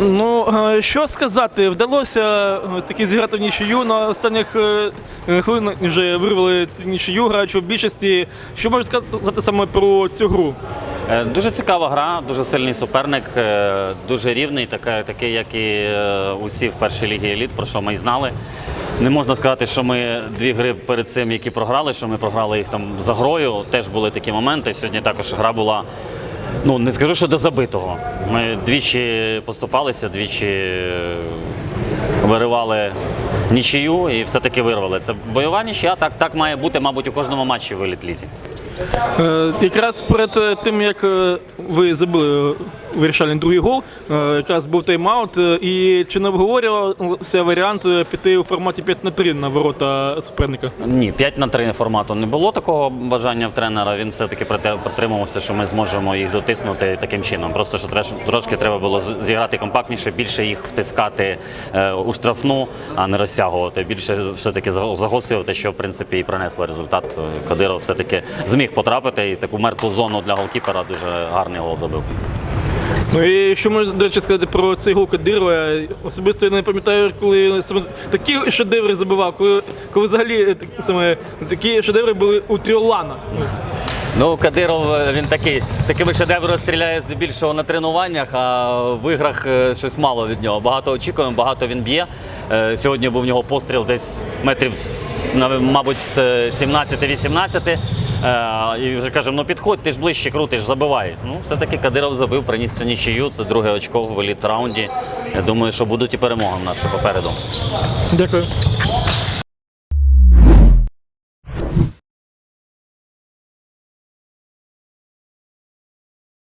Ну, е, що сказати, вдалося е, таки зіграти в нічию на останніх е, хвилинах вже вирвали цю нічию, граючи в більшості. Що можеш сказати саме про цю гру? Дуже цікава гра, дуже сильний суперник, дуже рівний, такий, як і усі в першій лігі еліт, про що ми і знали. Не можна сказати, що ми дві гри перед цим, які програли, що ми програли їх там за грою. Теж були такі моменти. Сьогодні також гра була. Ну, не скажу, що до забитого. Ми двічі поступалися, двічі е, виривали нічию і все-таки вирвали. Це бойова нічия, так, так має бути, мабуть, у кожному матчі в еліт-лізі. Е, Якраз перед е, тим, як е, ви забили вирішальний другий гол, якраз був тайм-аут, і чи не обговорювався варіант піти у форматі 5 на 3 на ворота суперника? Ні, 5 на 3 формату не було такого бажання в тренера. Він все-таки притримувався, що ми зможемо їх дотиснути таким чином. Просто що трошки треба було зіграти компактніше, більше їх втискати у штрафну, а не розтягувати. Більше все-таки загострювати, що в принципі і принесло результат. Кадиров все-таки зміг потрапити і таку мертву зону для голкіпера дуже гарний гол забив. Ну і що можна, до речі, сказати про цей гол Кадирова? Особисто я не пам'ятаю, коли саме такі шедеври забивав, коли, коли взагалі е, саме такі шедеври були у Тріолана. Ну, Кадиров е, він такий, такими шедеврами стріляє здебільшого на тренуваннях, а в іграх е, щось мало від нього. Багато очікуємо, багато він б'є. Сьогодні був в нього постріл десь метрів, мабуть, з 17-18. Е, І вже кажемо, ну підходь, ти ж ближче крутиш, забивай. Ну, все-таки Кадиров забив, приніс цю нічию. Це друге очко в еліт раунді. Я думаю, що будуть і перемоги наші попереду. Дякую.